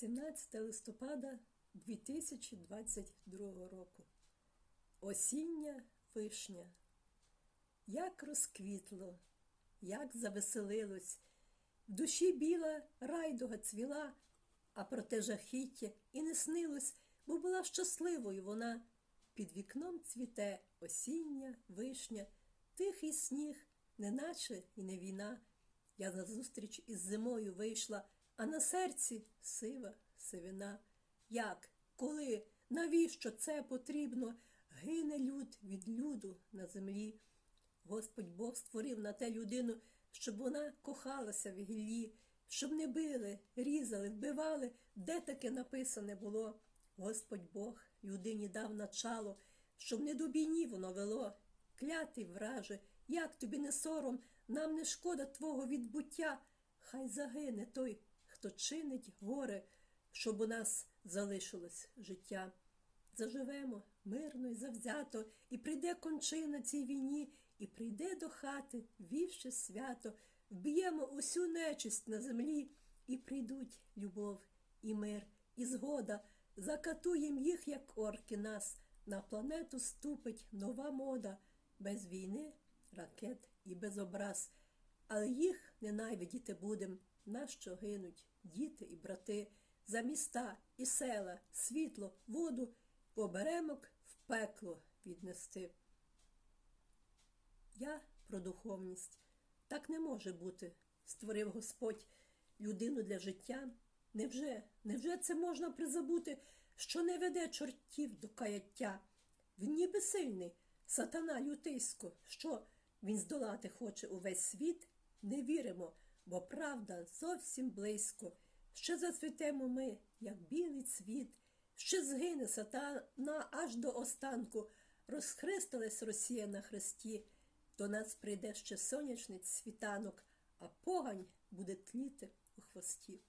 17 листопада 2022 року. Осіння вишня. Як розквітло, як завеселилось, в душі біла райдуга цвіла, а проте жахіття і не снилось, бо була щасливою вона. Під вікном цвіте осіння вишня, тихий сніг, неначе і не війна. Я назустріч із зимою вийшла, а на серці сива сивина. Як, коли, навіщо це потрібно? Гине люд від люду на землі. Господь Бог створив на те людину, щоб вона кохалася в гіллі, щоб не били, різали, вбивали, де таке написане було. Господь Бог людині дав начало, щоб не до бійні воно вело. Клятий враже, як тобі не сором, нам не шкода твого відбуття. Хай загине той, хто чинить горе, щоб у нас залишилось життя. Заживемо мирно і завзято, і прийде кончина цій війні, і прийде до хати вівще свято, вб'ємо усю нечисть на землі, і прийдуть любов, і мир, і згода, закатуєм їх, як орки нас, на планету ступить нова мода, без війни, ракет і без образ. Але їх ненавидіти будем, нащо гинуть діти і брати, за міста і села, світло, воду, поберемок в пекло віднести. Я про духовність. Так не може бути, створив Господь людину для життя. Невже, невже це можна призабути, що не веде чортів до каяття? Він ніби сильний, сатана лютисько, що він здолати хоче увесь світ? Не віримо, бо правда зовсім близько. Ще зацвітемо ми, як білий цвіт, ще згине сатана аж до останку, розхристалась Росія на хресті. До нас прийде ще сонячний світанок, а погань буде тліти у хвості.